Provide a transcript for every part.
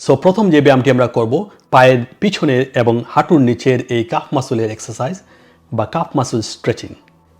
So প্রথম যে ব্যায়ামটি আমরা করব, পায়ের পিছনের এবং হাঁটুর নিচের এই কাফ মাসুলের এক্সারসাইজ বা কাফ মাসুল স্ট্রেচিং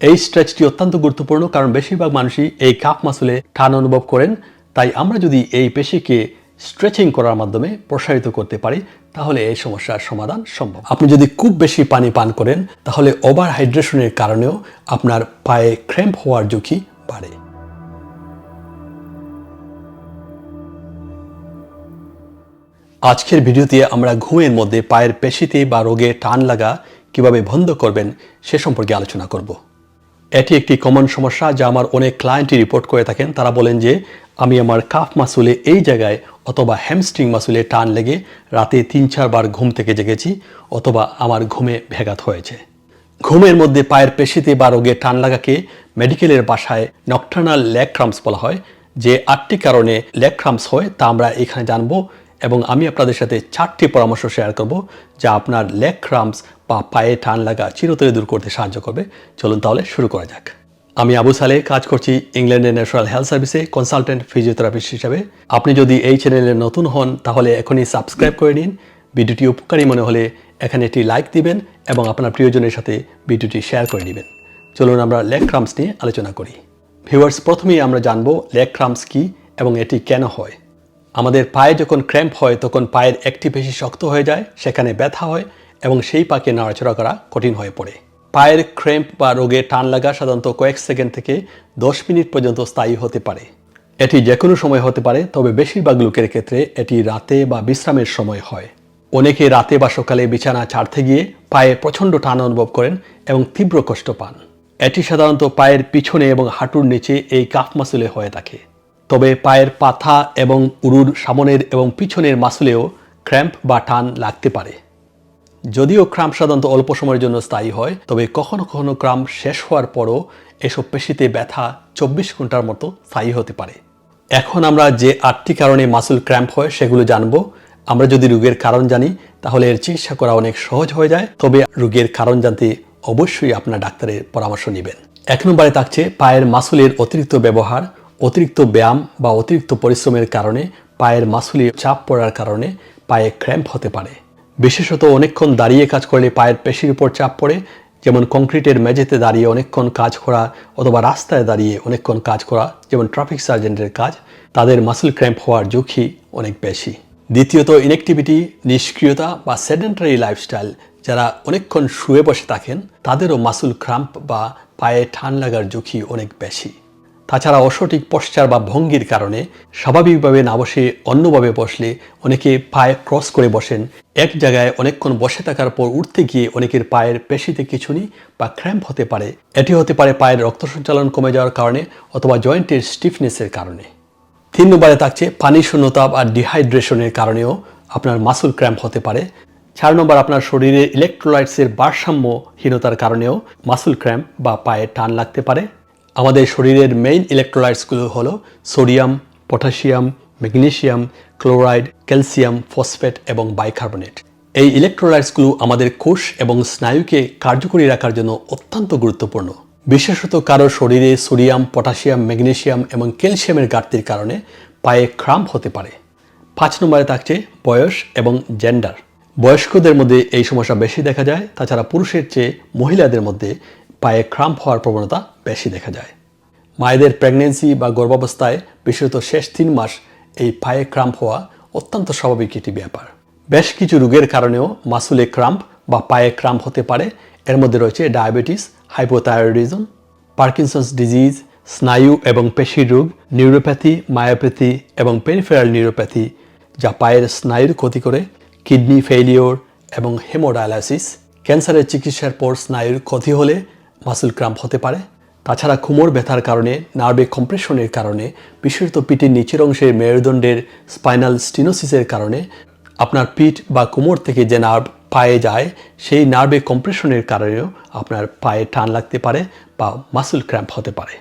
এই স্ট্রেচটি অত্যন্ত গুরুত্বপূর্ণ কারণ বেশিরভাগ মানুষই এই কাফ মাসুলে টান অনুভব করেন। তাই আমরা যদি এই পেশিকে স্ট্রেচিং করার মাধ্যমে প্রসারিত করতে পারি, তাহলে এই সমস্যার সমাধান সম্ভব। আপনি যদি খুব বেশি পানি পান করেন, তাহলে ওভার হাইড্রেশনের কারণেও আপনার পায়ে ক্র্যাম্প হওয়ার ঝুঁকি বাড়ে। আজকের ভিডিওতে আমরা ঘুমের মধ্যে পায়ের পেশিতে বা রোগে টান লাগা কীভাবে বন্ধ করবেন সে সম্পর্কে আলোচনা করব। এটি একটি কমন সমস্যা যা আমার অনেক ক্লায়েন্টই রিপোর্ট করে থাকেন। তারা বলেন যে, আমি আমার কাফ মাসুলে এই জায়গায় অথবা হ্যামস্ট্রিং মাসুলে টান লেগে রাতে তিন চারবার ঘুম থেকে জেগেছি অথবা আমার ঘুমে ভেঘাত হয়েছে। ঘুমের মধ্যে পায়ের পেশিতে বা রোগে টান লাগাকে মেডিকেলের বাসায় নকটার্নাল লেগ ক্রাম্পস বলা হয়, যে আটটি কারণে লেগ ক্রাম্পস হয়। তা আমরা এখানে জানব এবং আমি আপনাদের সাথে চারটি পরামর্শ শেয়ার করব যা আপনার লেগ ক্রাম্পস বা পায়ে টান লাগা চিরতরে দূর করতে সাহায্য করবে। চলুন তাহলে শুরু করা যাক। আমি আবু সালে কাজ করছি ইংল্যান্ডের ন্যাশনাল হেলথ সার্ভিসে কনসালটেন্ট ফিজিওথেরাপিস্ট হিসাবে। আপনি যদি এই চ্যানেলে নতুন হন, তাহলে এখনই সাবস্ক্রাইব করে নিন। ভিডিওটি উপকারী মনে হলে এখানে একটি লাইক দিবেন এবং আপনার প্রিয়জনের সাথে ভিডিওটি শেয়ার করে নেবেন। চলুন আমরা লেগ ক্রাম্পস নিয়ে আলোচনা করি। ভিউয়ার্স, প্রথমেই আমরা জানব লেগ ক্রাম্পস কী এবং এটি কেন হয়। আমাদের পায়ে যখন ক্র্যাম্প হয়, তখন পায়ের একটি পেশি শক্ত হয়ে যায়, সেখানে ব্যথা হয় এবং সেই পাকে নাড়াচড়া করা কঠিন হয়ে পড়ে। পায়ের ক্র্যাম্প বা রোগে টান লাগা সাধারণত কয়েক সেকেন্ড থেকে দশ মিনিট পর্যন্ত স্থায়ী হতে পারে। এটি যে কোনো সময় হতে পারে, তবে বেশিরভাগ লোকের ক্ষেত্রে এটি রাতে বা বিশ্রামের সময় হয়। অনেকে রাতে বা সকালে বিছানা ছাড়তে গিয়ে পায়ে প্রচণ্ড টান অনুভব করেন এবং তীব্র কষ্ট পান। এটি সাধারণত পায়ের পিছনে এবং হাঁটুর নিচে এই কাফ মাসুলে হয়ে থাকে। তবে পায়ের পাথা এবং উরুর সামনের এবং পিছনের মাসুলেও ক্র্যাম্প বা টান লাগতে পারে। যদিও ক্রাম্প সাধারণত অল্প সময়ের জন্য স্থায়ী হয়, তবে কখনো কখনো ক্রাম্প শেষ হওয়ার পরও এসব পেশিতে ব্যথা চব্বিশ ঘণ্টার মতো স্থায়ী হতে পারে। এখন আমরা যে আটটি কারণে মাসুল ক্র্যাম্প হয় সেগুলো জানব। আমরা যদি রোগের কারণ জানি, তাহলে এর চিকিৎসা করা অনেক সহজ হয়ে যায়। তবে রোগের কারণ জানতে অবশ্যই আপনার ডাক্তারের পরামর্শ নেবেন। এক নম্বরে থাকছে পায়ের মাসুলের অতিরিক্ত ব্যবহার। অতিরিক্ত ব্যায়াম বা অতিরিক্ত পরিশ্রমের কারণে পায়ের মাসুলে চাপ পড়ার কারণে পায়ে ক্র্যাম্প হতে পারে। বিশেষত অনেকক্ষণ দাঁড়িয়ে কাজ করলে পায়ের পেশির উপর চাপ পড়ে, যেমন কংক্রিটের মেঝেতে দাঁড়িয়ে অনেকক্ষণ কাজ করা অথবা রাস্তায় দাঁড়িয়ে অনেকক্ষণ কাজ করা, যেমন ট্রাফিক সার্জেন্টের কাজ, তাদের মাসুল ক্র্যাম্প হওয়ার ঝুঁকি অনেক বেশি। দ্বিতীয়ত ইনেকটিভিটি নিষ্ক্রিয়তা বা সেডেন্টারি লাইফস্টাইল, যারা অনেকক্ষণ শুয়ে বসে থাকেন, তাদেরও মাসুল ক্রাম্প বা পায়ে ঠান লাগার ঝুঁকি অনেক বেশি। তাছাড়া অসঠিক পশ্চার বা ভঙ্গির কারণে স্বাভাবিকভাবে না বসে অন্যভাবে বসলে অনেকে পায়ে ক্রস করে বসেন। এক জায়গায় অনেকক্ষণ বসে থাকার পর উঠতে গিয়ে অনেকের পায়ের পেশিতে কিছুনি বা ক্র্যাম্প হতে পারে। এটি হতে পারে পায়ের রক্ত সঞ্চালন কমে যাওয়ার কারণে অথবা জয়েন্টের স্টিফনেসের কারণে। তিন নম্বরে থাকছে পানি শূন্যতা বা ডিহাইড্রেশনের কারণেও আপনার মাসুল ক্র্যাম্প হতে পারে। চার নম্বর আপনার শরীরে ইলেকট্রোলাইটসের ভারসাম্যহীনতার কারণেও মাসুল ক্র্যাম্প বা পায়ে টান লাগতে পারে। আমাদের শরীরের মেইন ইলেকট্রোলাইটসগুলো হলো sodium potassium magnesium chloride calcium phosphate এবং বাইকার্বনেট এই ইলেকট্রোলাইটসগুলো আমাদের কোষ এবং স্নায়ুকে কার্যকরী রাখার জন্য অত্যন্ত গুরুত্বপূর্ণ। বিশেষত কারও শরীরে সোডিয়াম পটাশিয়াম ম্যাগনেশিয়াম এবং ক্যালসিয়ামের ঘাটতির কারণে পায়ে ক্রাম্প হতে পারে। পাঁচ নম্বরে থাকছে বয়স এবং জেন্ডার বয়স্কদের মধ্যে এই সমস্যা বেশি দেখা যায়, তাছাড়া পুরুষের চেয়ে মহিলাদের মধ্যে পায়ে ক্রাম্প হওয়ার প্রবণতা বেশি দেখা যায়। মায়েদের প্রেগনেন্সি বা গর্ভাবস্থায় বিশেষত শেষ তিন মাস এই পায়ে ক্রাম্প হওয়া অত্যন্ত স্বাভাবিক একটি ব্যাপার। বেশ কিছু রোগের কারণেও মাসুলে ক্রাম্প বা পায়ে ক্রাম্প হতে পারে। এর মধ্যে রয়েছে ডায়াবেটিস, হাইপোথাইরয়েডিজম, পার্কিনসন্স ডিজিজ, স্নায়ু এবং পেশির রোগ, নিউরোপ্যাথি, মায়োপ্যাথি এবং পেরিফেরাল নিউরোপ্যাথি, যা পায়ের স্নায়ুর ক্ষতি করে, কিডনি ফেইলিওর এবং হেমোডায়ালাইসিস। ক্যান্সারের চিকিৎসার পর স্নায়ুর ক্ষতি হলে মাসুল ক্রাম্প হতে পারে। তাছাড়া কোমর ব্যথার কারণে, নার্ভে কম্প্রেশনের কারণে বিশেষত পিঠের নিচের অংশের মেরুদণ্ডের স্পাইনাল স্টিনোসিসের কারণে আপনার পিঠ বা কোমর থেকে যে নার্ভ পায়ে যায়, সেই নার্ভে কম্প্রেশনের কারণেও আপনার পায়ে টান লাগতে পারে বা মাসুল ক্র্যাম্প হতে পারে।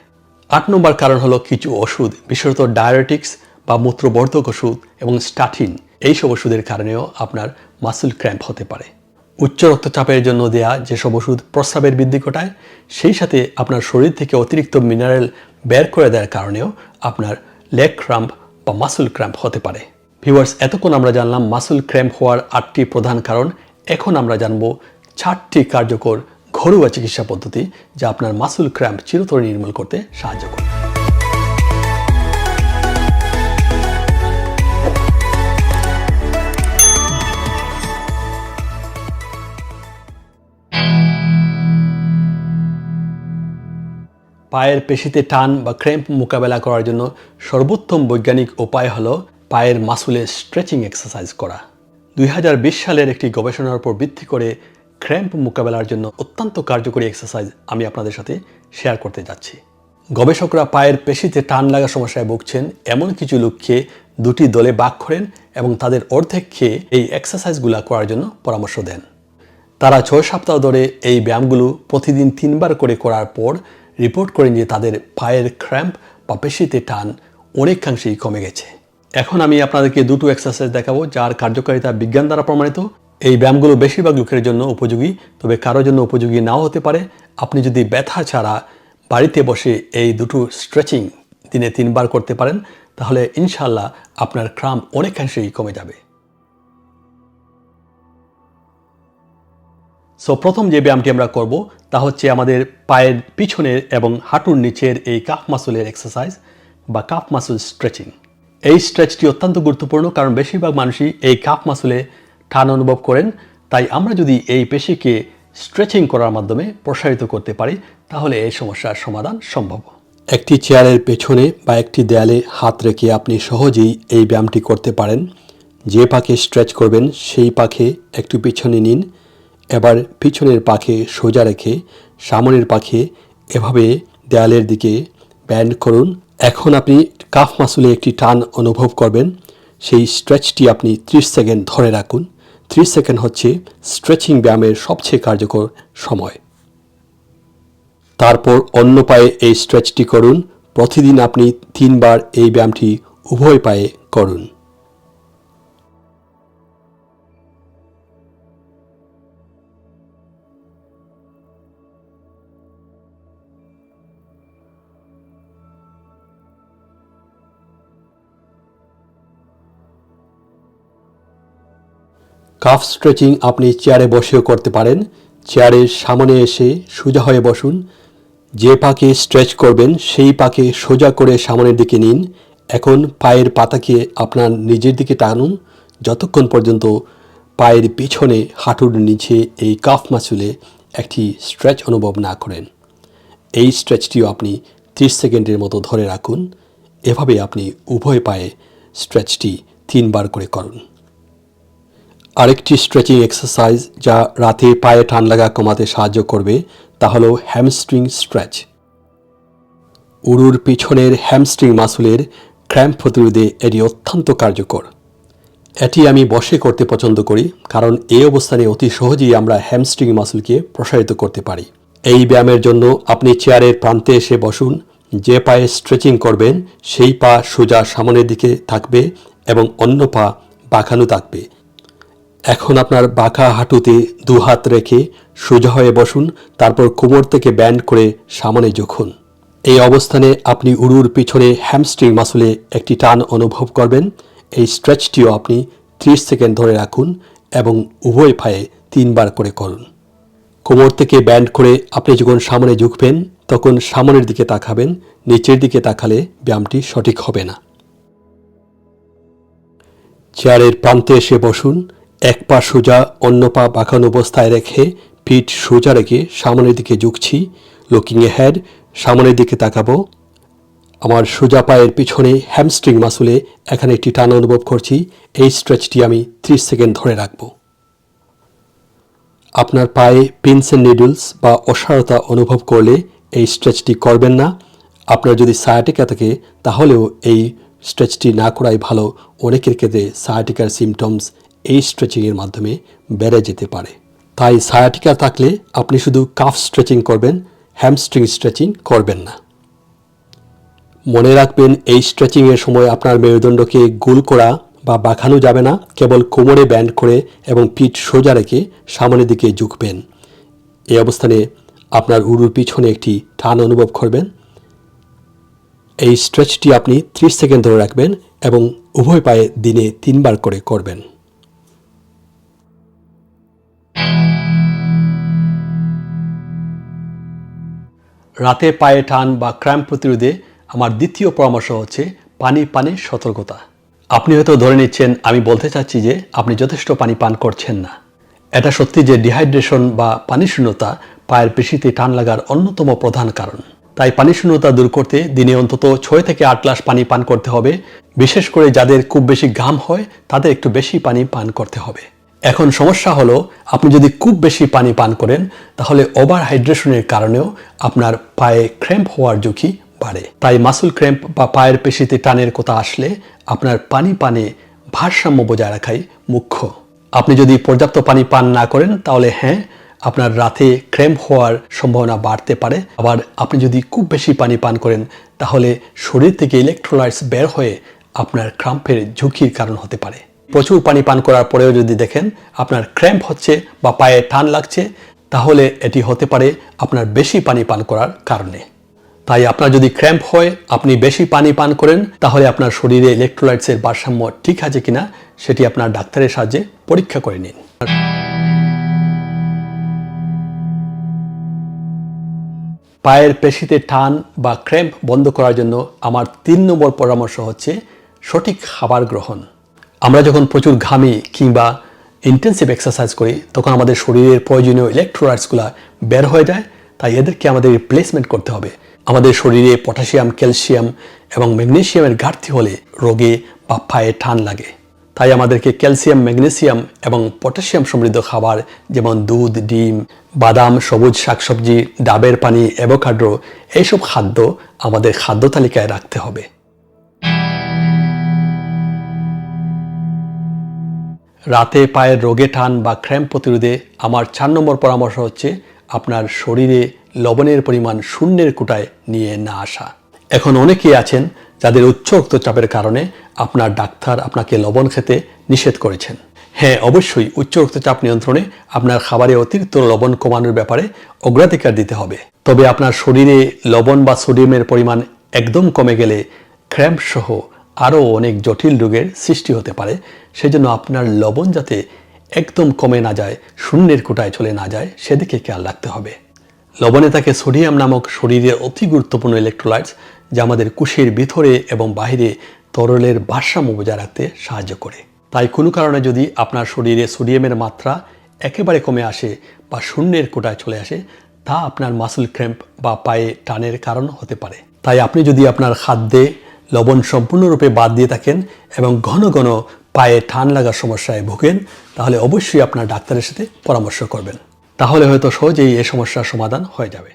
আট নম্বর কারণ হলো কিছু ওষুধ, বিশেষত ডায়াবেটিক্স বা মূত্রবর্ধক ওষুধ এবং স্টাটিন এইসব ওষুধের কারণেও আপনার মাসুল ক্র্যাম্প হতে পারে। উচ্চ রক্তচাপের জন্য দেয়া যেসব ওষুধ প্রস্রাবের বৃদ্ধি ঘটায়, সেই সাথে আপনার শরীর থেকে অতিরিক্ত মিনারেল বের করে দেওয়ার কারণেও আপনার লেগ ক্রাম্প বা মাসুল ক্র্যাম্প হতে পারে। ভিউয়ার্স এতক্ষণ আমরা জানলাম মাসুল ক্র্যাম্প হওয়ার আটটি প্রধান কারণ। এখন আমরা জানব চারটি কার্যকর ঘরোয়া চিকিৎসা পদ্ধতি যা আপনার মাসুল ক্র্যাম্প চিরতরে নির্মূল করতে সাহায্য করবে পায়ের পেশিতে টান বা ক্র্যাম্প মোকাবেলা করার জন্য সর্বোত্তম বৈজ্ঞানিক উপায় হলো পায়ের মাসুলে স্ট্রেচিং এক্সারসাইজ করা। দুই হাজার বিশ সালের একটি গবেষণার উপর ভিত্তি করে ক্র্যাম্প মোকাবেলার জন্য অত্যন্ত কার্যকরী এক্সারসাইজ আমি আপনাদের সাথে শেয়ার করতে যাচ্ছি। গবেষকরা পায়ের পেশিতে টান লাগা সমস্যায় ভুগছেন এমন কিছু লোককে দুটি দলে বাক করেন এবং তাদের অর্ধেককে এই এক্সারসাইজগুলো করার জন্য পরামর্শ দেন। তারা ছয় সপ্তাহ ধরে এই ব্যায়ামগুলো প্রতিদিন তিনবার করে করার পর রিপোর্ট করেন যে তাদের পায়ের ক্র্যাম্প বা পেশিতে টান অনেকাংশেই কমে গেছে। এখন আমি আপনাদেরকে দুটো এক্সারসাইজ দেখাবো যার কার্যকারিতা বিজ্ঞান দ্বারা প্রমাণিত। এই ব্যায়ামগুলো বেশিরভাগ লোকের জন্য উপযোগী, তবে কারোর জন্য উপযোগী নাও হতে পারে। আপনি যদি ব্যথা ছাড়া বাড়িতে বসে এই দুটো স্ট্রেচিং দিনে তিনবার করতে পারেন, তাহলে ইনশাল্লাহ আপনার ক্রাম্প অনেকাংশেই কমে যাবে। সো প্রথম যে ব্যায়ামটি আমরা করব, তা হচ্ছে আমাদের পায়ের পিছনের এবং হাঁটুর নিচের এই কাফ মাসুলের এক্সারসাইজ বা কাফ মাসুল স্ট্রেচিং এই স্ট্রেচটি অত্যন্ত গুরুত্বপূর্ণ, কারণ বেশিরভাগ মানুষই এই কাফ মাসুলে টান অনুভব করেন। তাই আমরা যদি এই পেশিকে স্ট্রেচিং করার মাধ্যমে প্রসারিত করতে পারি, তাহলে এই সমস্যার সমাধান সম্ভব। একটি চেয়ারের পেছনে বা একটি দেয়ালে হাত রেখে আপনি সহজেই এই ব্যায়ামটি করতে পারেন। যে পাখে স্ট্রেচ করবেন, সেই পাখে একটু পিছনে নিন। এবার পিছনের পাখে সোজা রেখে সামনের পাখে এভাবে দেয়ালের দিকে ব্যান্ড করুন। এখন আপনি কাফ মাসুলে একটি টান অনুভব করবেন। সেই স্ট্রেচটি আপনি 30 সেকেন্ড ধরে রাখুন। 30 সেকেন্ড হচ্ছে স্ট্রেচিং ব্যায়ামের সবচেয়ে কার্যকর সময়। তারপর অন্য পায়ে এই স্ট্রেচটি করুন। প্রতিদিন আপনি তিনবার এই ব্যায়ামটি উভয় পায়ে করুন। কাফ স্ট্রেচিং আপনি চেয়ারে বসেও করতে পারেন। চেয়ারের সামনে এসে সোজা হয়ে বসুন। যে পাকে স্ট্রেচ করবেন, সেই পাকে সোজা করে সামনের দিকে নিন। এখন পায়ের পাতাকে আপনার নিজের দিকে টানুন। যতক্ষণ পর্যন্ত পায়ের পিছনে হাঁটুর নিচে এই কাফ মাসুলে একটি স্ট্রেচ অনুভব না করেন। এই স্ট্রেচটিও আপনি 30 সেকেন্ডের মতো ধরে রাখুন। এভাবে আপনি উভয় পায়ে স্ট্রেচটি তিনবার করে করুন। আরেকটি স্ট্রেচিং এক্সারসাইজ যা রাতে পায়ে টান লাগা কমাতে সাহায্য করবে, তা হলো হ্যামস্ট্রিং স্ট্রেচ উরুর পিছনের হ্যামস্ট্রিং মাসুলের ক্র্যাম্প প্রতিরোধে এটি অত্যন্ত কার্যকর। এটি আমি বসে করতে পছন্দ করি, কারণ এই অবস্থানে অতি সহজেই আমরা হ্যামস্ট্রিং মাসুলকে প্রসারিত করতে পারি। এই ব্যায়ামের জন্য আপনি চেয়ারের প্রান্তে এসে বসুন, যে পায়ে স্ট্রেচিং করবেন, সেই পা সোজা সামনের দিকে থাকবে এবং অন্য পা বাঁকানো থাকবে। এখন আপনার বাঁকা হাঁটুতে দু হাত রেখে সোজা হয়ে বসুন, তারপর কোমর থেকে ব্যান্ড করে সামনে ঝুঁকুন। এই অবস্থানে আপনি উড়ুর পিছনে হ্যামস্ট্রিং মাসুলে একটি টান অনুভব করবেন। এই স্ট্রেচটিও আপনি 30 সেকেন্ড ধরে রাখুন এবং উভয় পায়ে তিনবার করে করুন। কোমর থেকে ব্যান্ড করে আপনি যখন সামনে ঝুঁকবেন, তখন সামনের দিকে তাকাবেন, নিচের দিকে তাকালে ব্যায়ামটি সঠিক হবে না। চেয়ারের প্রান্তে এসে বসুন এক পা সোজা, অন্য পা বাঁকানো অবস্থায় রেখে পিঠ সোজা রেখে সামনের দিকে ঝুঁকছি। লুকিং এ হেড সামনের দিকে তাকাবো। আমার সোজা পায়ের পিছনে হ্যামস্ট্রিং মাসুলে এখানে একটি টান অনুভব করছি। এই স্ট্রেচটি আমি 30 সেকেন্ড ধরে রাখব। আপনার পায়ে পিনসেন নিডলস বা অসারতা অনুভব করলে এই স্ট্রেচটি করবেন না। আপনার যদি সায়াটিকা থাকে, তাহলেও এই স্ট্রেচটি না করাই ভালো। অনেকের ক্ষেত্রে সায়াটিকার সিমটমস এই স্ট্রেচিংয়ের মাধ্যমে বেড়ে যেতে পারে। তাই সায়াটিকা থাকলে আপনি শুধু কাফ স্ট্রেচিং করবেন হ্যামস্ট্রিং স্ট্রেচিং করবেন না। মনে রাখবেন, এই স্ট্রেচিংয়ের সময় আপনার মেরুদণ্ডকে গোল করা বা বাঁকানো যাবে না, কেবল কোমরে ব্যান্ড করে এবং পিঠ সোজা রেখে সামনের দিকে ঝুঁকবেন। এই অবস্থানে আপনার উরুর পিছনে একটি টান অনুভব করবেন। এই স্ট্রেচটি আপনি 30 সেকেন্ড ধরে রাখবেন এবং উভয় পায়ে দিনে তিনবার করে করবেন। রাতে পায়ে টান বা ক্র্যাম্প প্রতিরোধে আমার দ্বিতীয় পরামর্শ হচ্ছে পানি, পানে, সতর্কতা। আপনি হয়তো ধরে নিচ্ছেন, আমি বলতে চাচ্ছি যে আপনি যথেষ্ট পানি পান করছেন না। এটা সত্যি যে ডিহাইড্রেশন বা পানি শূন্যতা পায়ের পেশিতে টান লাগার অন্যতম প্রধান কারণ। তাই পানি শূন্যতা দূর করতে দিনে অন্তত ছয় থেকে আট গ্লাস পানি পান করতে হবে। বিশেষ করে যাদের খুব বেশি ঘাম হয়, তাদের একটু বেশি পানি পান করতে হবে। এখন সমস্যা হলো, আপনি যদি খুব বেশি পানি পান করেন, তাহলে ওভার হাইড্রেশনের কারণেও আপনার পায়ে ক্র্যাম্প হওয়ার ঝুঁকি বাড়ে। তাই মাসুল ক্র্যাম্প বা পায়ের পেশিতে টানের কথা আসলে আপনার পানি পানে ভারসাম্য বজায় রাখাই মুখ্য। আপনি যদি পর্যাপ্ত পানি পান না করেন, তাহলে হ্যাঁ আপনার রাতে ক্র্যাম্প হওয়ার সম্ভাবনা বাড়তে পারে। আবার আপনি যদি খুব বেশি পানি পান করেন, তাহলে শরীর থেকে ইলেকট্রোলাইটস বের হয়ে আপনার ক্রাম্পের ঝুঁকির কারণ হতে পারে। প্রচুর পানি পান করার পরেও যদি দেখেন আপনার ক্র্যাম্প হচ্ছে বা পায়ে টান লাগছে, তাহলে এটি হতে পারে আপনার বেশি পানি পান করার কারণে। তাই আপনার যদি ক্র্যাম্প হয়, আপনি বেশি পানি পান করেন, তাহলে আপনার শরীরে ইলেকট্রোলাইটসের ভারসাম্য ঠিক আছে কিনা, সেটি আপনার ডাক্তারের সাহায্যে পরীক্ষা করে নিন। পায়ের পেশিতে টান বা ক্র্যাম্প বন্ধ করার জন্য আমার তিন নম্বর পরামর্শ হচ্ছে সঠিক খাবার গ্রহণ। আমরা যখন প্রচুর ঘামি কিংবা ইন্টেন্সিভ এক্সারসাইজ করি, তখন আমাদের শরীরের প্রয়োজনীয় ইলেকট্রোলাইটসগুলো বের হয়ে যায়, তাই এদেরকে আমাদের রিপ্লেসমেন্ট করতে হবে। আমাদের শরীরে পটাশিয়াম ক্যালসিয়াম এবং ম্যাগনেসিয়ামের ঘাটতি হলে রোগে বা পায়ে টান লাগে। তাই আমাদেরকে ক্যালসিয়াম ম্যাগনেসিয়াম এবং পটাশিয়াম সমৃদ্ধ খাবার যেমন দুধ, ডিম, বাদাম, সবুজ শাকসবজি, ডাবের পানি অ্যাভোকাড্রো এইসব খাদ্য আমাদের খাদ্য তালিকায় রাখতে হবে। রাতে পায়ের রোগে টান বা ক্র্যাম্প প্রতিরোধে আমার চার নম্বর পরামর্শ হচ্ছে আপনার শরীরে লবণের পরিমাণ শূন্যের কোটায় নিয়ে না আসা। এখন অনেকেই আছেন যাদের উচ্চ রক্তচাপের কারণে আপনার ডাক্তার আপনাকে লবণ খেতে নিষেধ করেছেন। হ্যাঁ অবশ্যই উচ্চ রক্তচাপ নিয়ন্ত্রণে আপনার খাবারে অতিরিক্ত লবণ কমানোর ব্যাপারে অগ্রাধিকার দিতে হবে। তবে আপনার শরীরে লবণ বা সোডিয়ামের পরিমাণ একদম কমে গেলে ক্র্যাম্প সহ আরও অনেক জটিল রোগের সৃষ্টি হতে পারে সেজন্য আপনার লবণ যাতে একদম কমে না যায়, শূন্যের কোটায় চলে না যায়, সেদিকে খেয়াল রাখতে হবে। লবণে থাকে সোডিয়াম নামক শরীরের অতি গুরুত্বপূর্ণ ইলেকট্রোলাইটস যা আমাদের কুশের ভিতরে এবং বাহিরে তরলের ভারসাম্য বজায় রাখতে সাহায্য করে। তাই কোনো কারণে যদি আপনার শরীরে সোডিয়ামের মাত্রা একেবারে কমে আসে বা শূন্যের কোটায় চলে আসে, তা আপনার মাসুল ক্র্যাম্প বা পায়ে টানের কারণ হতে পারে। তাই আপনি যদি আপনার খাদ্যে লবণ সম্পূর্ণরূপে বাদ দিয়ে থাকেন এবং ঘন ঘন পায়ে টান লাগার সমস্যায় ভোগেন, তাহলে অবশ্যই আপনার ডাক্তারের সাথে পরামর্শ করবেন। তাহলে হয়তো সহজেই এই সমস্যার সমাধান হয়ে যাবে।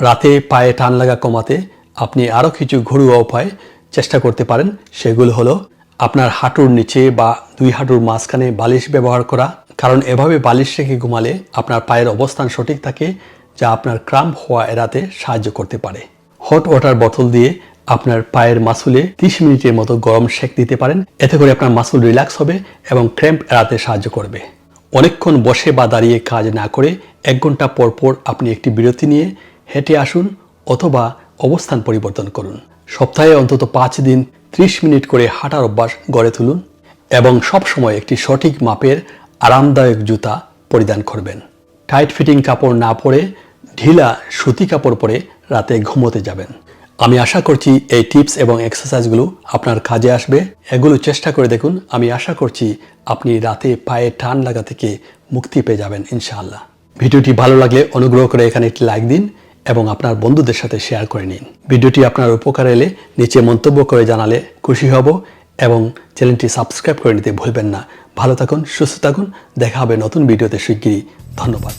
রাতে পায়ে টান লাগা কমাতে আপনি আরও কিছু ঘরোয়া উপায় চেষ্টা করতে পারেন। সেগুলো হলো, আপনার হাঁটুর নিচে বা দুই হাঁটুর মাঝখানে বালিশ ব্যবহার করা। কারণ এভাবে বালিশ রেখে ঘুমালে আপনার পায়ের অবস্থান সঠিক থাকে, যা আপনার ক্রাম্প হওয়া এড়াতে সাহায্য করতে পারে। হট ওয়াটার বোতল দিয়ে আপনার পায়ের মাসুলে 30 মিনিটের মতো গরম শেক দিতে পারেন। এতে করে আপনার মাসুল রিল্যাক্স হবে এবং ক্র্যাম্প এড়াতে সাহায্য করবে। অনেকক্ষণ বসে বা দাঁড়িয়ে কাজ না করে এক ঘণ্টা পর পর আপনি একটি বিরতি নিয়ে হেঁটে আসুন অথবা অবস্থান পরিবর্তন করুন। সপ্তাহে অন্তত পাঁচ দিন 30 মিনিট করে হাঁটার অভ্যাস গড়ে তুলুন এবং সব সময় একটি সঠিক মাপের আরামদায়ক জুতা পরিধান করবেন। টাইট ফিটিং কাপড় না পরে ঢিলা সুতি কাপড় পরে রাতে ঘুমোতে যাবেন। আমি আশা করছি এই টিপস এবং এক্সারসাইজগুলো আপনার কাজে আসবে। এগুলো চেষ্টা করে দেখুন, আমি আশা করছি আপনি রাতে পায়ে টান লাগা থেকে মুক্তি পেয়ে যাবেন, ইনশাআল্লাহ। ভিডিওটি ভালো লাগলে অনুগ্রহ করে এখানে একটি লাইক দিন এবং আপনার বন্ধুদের সাথে শেয়ার করে নিন। ভিডিওটি আপনার উপকার এলে নিচে মন্তব্য করে জানালে খুশি হব এবং চ্যানেলটি সাবস্ক্রাইব করে নিতে ভুলবেন না। ভালো থাকুন, সুস্থ থাকুন, দেখা হবে নতুন ভিডিওতে শিগগিরই। ধন্যবাদ।